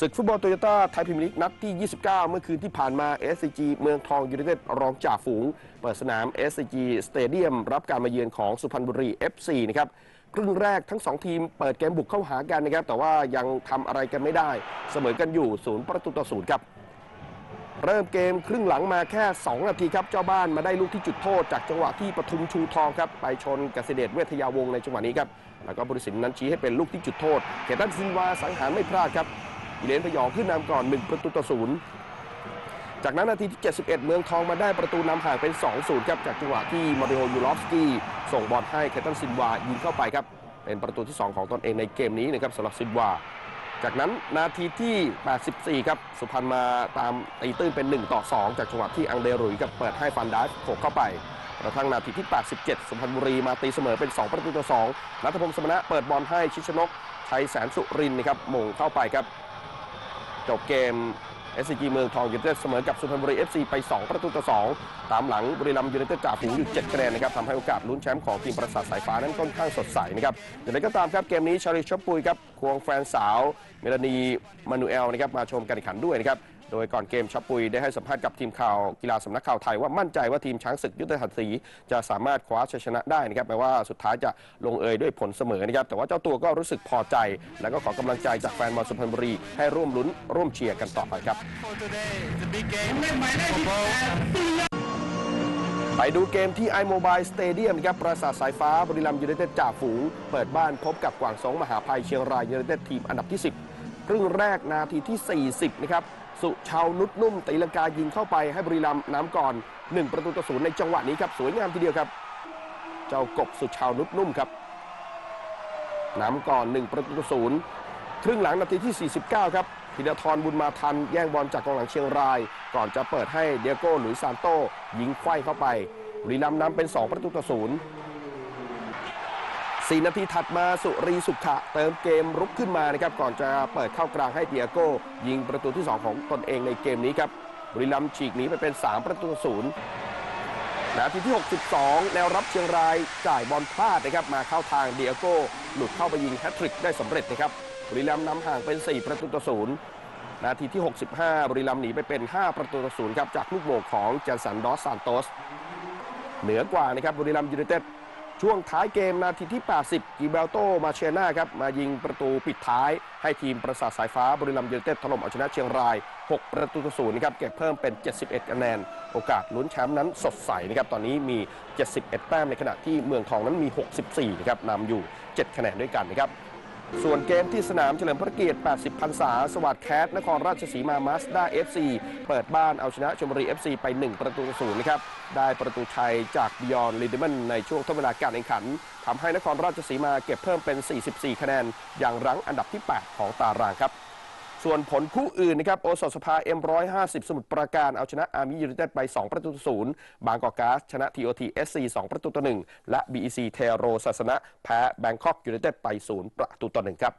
ศึกฟุตบอลโตโยต้าไทยพรีเมียร์ลีกนัดที่ 29 เมื่อคืนที่ผ่านมา SCG เมืองทองยูไนเต็ดรองจ่าฝูง เปิดสนาม SCG Stadium รับการมาเยือนของสุพรรณบุรี FC นะครับครึ่งแรกทั้ง 2 ทีมเปิดเกมบุกเข้าหากันนะครับ แต่ว่ายังทำอะไรกันไม่ได้ เสมอกันอยู่0ประตูต่อ0ครับ เริ่มเกมครึ่งหลังมาแค่ 2 นาทีครับ เจ้าบ้านมาได้ลูกที่จุดโทษ จากจังหวะที่ปทุมชูทองครับ ไปชนกสิเดชเวทยาวงในจังหวะนี้ครับ แล้วก็บริสินนั้นชี้ให้เป็นลูกที่จุดโทษเขตันซินวาสังหารไม่พลาดครับ อิเลนพยองขึ้นนำก่อน 1 ประตูต่อศูนย์จากนั้นนาทีที่ 71 เมืองทองมาได้ประตูนำห่างเป็น 2-0 ครับ จากจังหวะที่มาริโอยูลอฟสกี้ส่งบอลให้เคตันซินวายิงเข้าไปครับ เป็นประตูที่ 2 ของตนเองในเกมนี้นะครับสำหรับซินวา จากนั้นนาทีที่ 84 ครับ สุพรรณมาตามตีตื้นเป็น 1 ต่อ 2 จากจังหวะที่อังเดรุยกับเปิดให้ฟันดาสโขกเข้าไปกระทั่งนาทีที่ 87 สุพรรณบุรีมาตีเสมอเป็น 2 ประตูต่อ2นัทพงศ์สมณะเปิดบอลให้ชิชนกชัยแสนสุรินนะครับมงเข้าไปครับ จบเกม SCG เมืองทองยูเนเต็ดเสมอกับสุพรรณบุรี FC ไป 2 ประตูต่อ 2 ตามหลังบุรีรัมย์ยูเนเต็ดจ่าฝูงอยู่ 7 คะแนนนะครับทำให้โอกาสลุ้นแชมป์ของทีมประสาทสายฟ้านั้นค่อนข้างสดใสนะครับอย่างไรก็ตามครับเกมนี้ชาริชชอปปุยครับควงแฟนสาว เมลานีมานูเอลนะครับมาชมการแข่งขันด้วยนะครับ โดยก่อนเกมชับปุยได้ให้สัมภาษณ์กับทีมข่าวกีฬาสำนักข่าวไทยว่ามั่นใจว่าทีมช้างศึกยุทธหัตถีจะสามารถคว้าชัยชนะได้นะครับแม้ว่าสุดท้ายจะลงเอยด้วยผลเสมอนะครับแต่ว่าเจ้าตัวก็รู้สึกพอใจ และก็ขอกำลังใจจากแฟนบอลสุพรรณบุรีให้ร่วมลุ้นร่วมเชียร์กันต่อไปครับไปดูเกมที่ iMobile Stadium ครับปราสาทสายฟ้าบุรีรัมย์ยูไนเต็ดจ่าฝูง เปิดบ้านพบกับกวางสงมหาภัยเชียงรายยูไนเต็ดทีมอันดับที่ 10 รึ่งแรกนาทีที่ 40 นะครับ สุชาวนุชนุ่มตีลังกายิงเข้าไปให้บุรีรัมย์น้ำก่อน 1 ประตูต่อศูนย์ในจังหวะนี้ครับ สวยงามทีเดียวครับ เจ้ากบสุชาวนุชนุ่มครับน้ำก่อน 1 ประตูต่อศูนย์ครึ่งหลังนาทีที่ 49 ครับธีรทรบุญมาทันแย่งบอลจากกองหลังเชียงราย ก่อนจะเปิดให้เดียโก้หลุยซานโตยิงไขว้เข้าไปบุรีรัมย์นำเป็น 2 ประตูต่อศูนย์ 4นาทีถัดมาสุรีสุขะเติมเกมรุกขึ้นมานะครับก่อนจะเปิดเข้ากลางให้เดียโก้ ยิงประตูที่ 2 ของตนเองในเกมนี้ครับบุรีรัมย์ฉีกหนีไปเป็น 3 ประตูศูนย์นาทีที่ 62 แนวรับเชียงรายจ่ายบอลพลาดนะครับมาเข้าทางเดียโก้ หลุดเข้าไปยิงแฮตทริกได้สำเร็จนะครับบุรีรัมย์นำห่างเป็น 4 ประตูต่อศูนย์นาทีที่ 65 บุรีรัมย์หนีไปเป็น 5 ประตูต่อศูนย์ครับจากลูกโมงของเจนสันดอสซานโตส เหนือกว่านะครับบุรีรัมย์ยูไนเต็ด ช่วงท้ายเกมนาทีที่ 80 กิเบลโตมาเชน่าครับมายิงประตูปิดท้าย ให้ทีมประสาทสายฟ้าบริลัมย์ยูไนเต็ดถล่มเอาชนะเชียงราย 6 ประตูต่อศูนย์นะครับเก็บเพิ่มเป็น 71 คะแนน โอกาสลุ้นแชมป์นั้นสดใสนะครับตอนนี้มี 71 แต้มในขณะที่เมืองทองนั้นมี 64 นะครับนำอยู่ 7 คะแนนด้วยกันนะครับ ส่วนเกมที่สนามเฉลิมพระเกียรติ 80 พรรษา สวัสดแคสนครราชสีมามาสด้า FC เปิดบ้านเอาชนะชลบุรี FC ไป 1 ประตูต่อศูนย์นะครับ ได้ประตูชัยจากบิยอนลิเดมันในช่วงทดเวลาการแข่งขัน ทำให้นครราชสีมาเก็บเพิ่มเป็น 44 คะแนน อย่างรั้งอันดับที่ 8 ของตารางครับ ส่วนผลคู่อื่นนะครับโอสถสภา M150 สมุทรปราการเอาชนะอาร์มี่ยูนิเต็ดไป 2 ประตูต่อศูนย์บางกอกก๊าซชนะ TOT SC 2ประตูต่อ1และ BEC เทโรศาสนะแพ้แบงคอกยูนิเต็ดไป0ประตูต่อ1ครับ